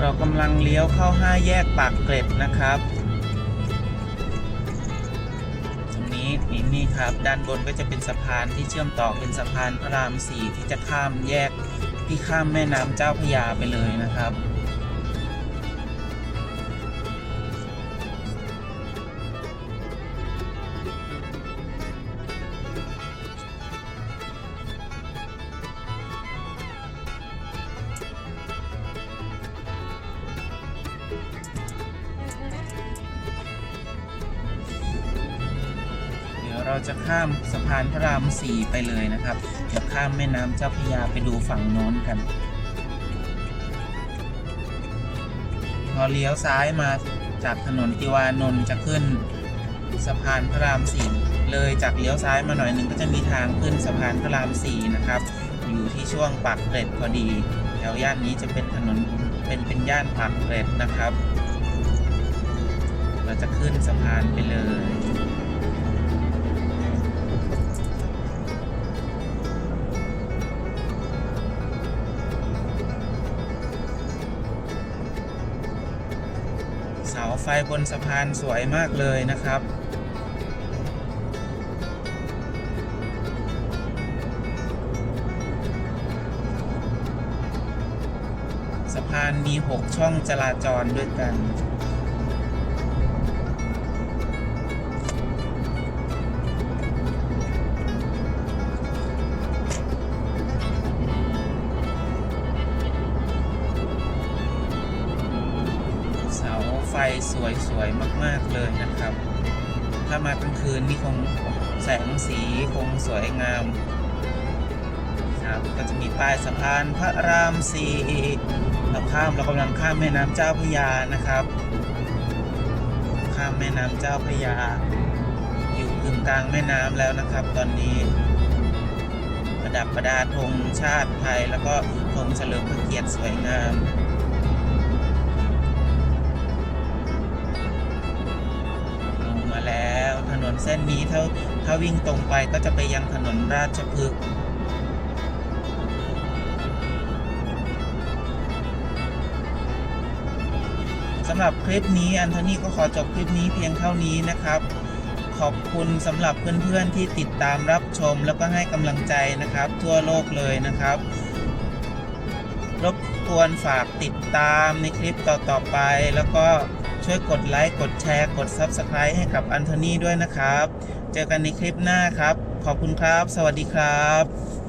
เรากำลังเลี้ยวเข้าห้าแยกปากเกร็ดนะครับ ตรงนี้นี่นี่ครับ ด้านบนก็จะเป็นสะพานที่เชื่อมต่อเป็นสะพานพระรามสี่ที่จะข้ามแยกที่ข้ามแม่น้ำเจ้าพระยาไปเลยนะครับ จะข้ามสะพานพระรามสี่ไปเลยนะครับ เดี๋ยวข้ามแม่น้ำเจ้าพระยาไปดูฝั่งโน้นกัน พอเลี้ยวซ้ายมาจากถนนติวานนท์จะขึ้นสะพานพระรามสี่เลยจากเลี้ยวซ้ายมาหน่อยหนึ่งก็จะมีทางขึ้นสะพานพระรามสี่นะครับ อยู่ที่ช่วงปากเกร็ดพอดี แถวย่านนี้จะเป็นถนนเป็นเป็นย่านปากเกร็ดนะครับ เราจะขึ้นสะพานไปเลย เสาไฟบนสะพานสวยมากเลยนะครับสะพานมี 6 ช่องจราจรด้วยกัน สวยๆมากๆเลยนะครับ ถ้ามากลางคืนนี่คงแสงสีคงสวยงามครับก็จะมีป้ายสะพานพระรามสี่เราข้ามเรากำลังข้ามแม่น้ำเจ้าพระยานะครับ ข้ามแม่น้ำเจ้าพระยา อยู่กึ่งกลางแม่น้ำแล้วนะครับ ตอนนี้ประดับประดาธงชาติไทย แล้วก็ธงเฉลิมพระเกียรติสวยงาม เส้นนี้ถ้าถ้าวิ่งตรงไปก็จะไปยังถนนราชพฤกษ์สำหรับคลิปนี้อันโทนี่ก็ขอจบคลิปนี้เพียงเท่านี้นะครับ ขอบคุณสำหรับเพื่อนๆที่ติดตามรับชมแล้วก็ให้กำลังใจนะครับ ทั่วโลกเลยนะครับ รบกวนฝากติดตามในคลิปต่อๆไปแล้วก็ ช่วยกดไลค์ กดแชร์ กด Subscribe ให้กับอันโทนี่ด้วยนะครับ เจอกันในคลิปหน้าครับ ขอบคุณครับ สวัสดีครับ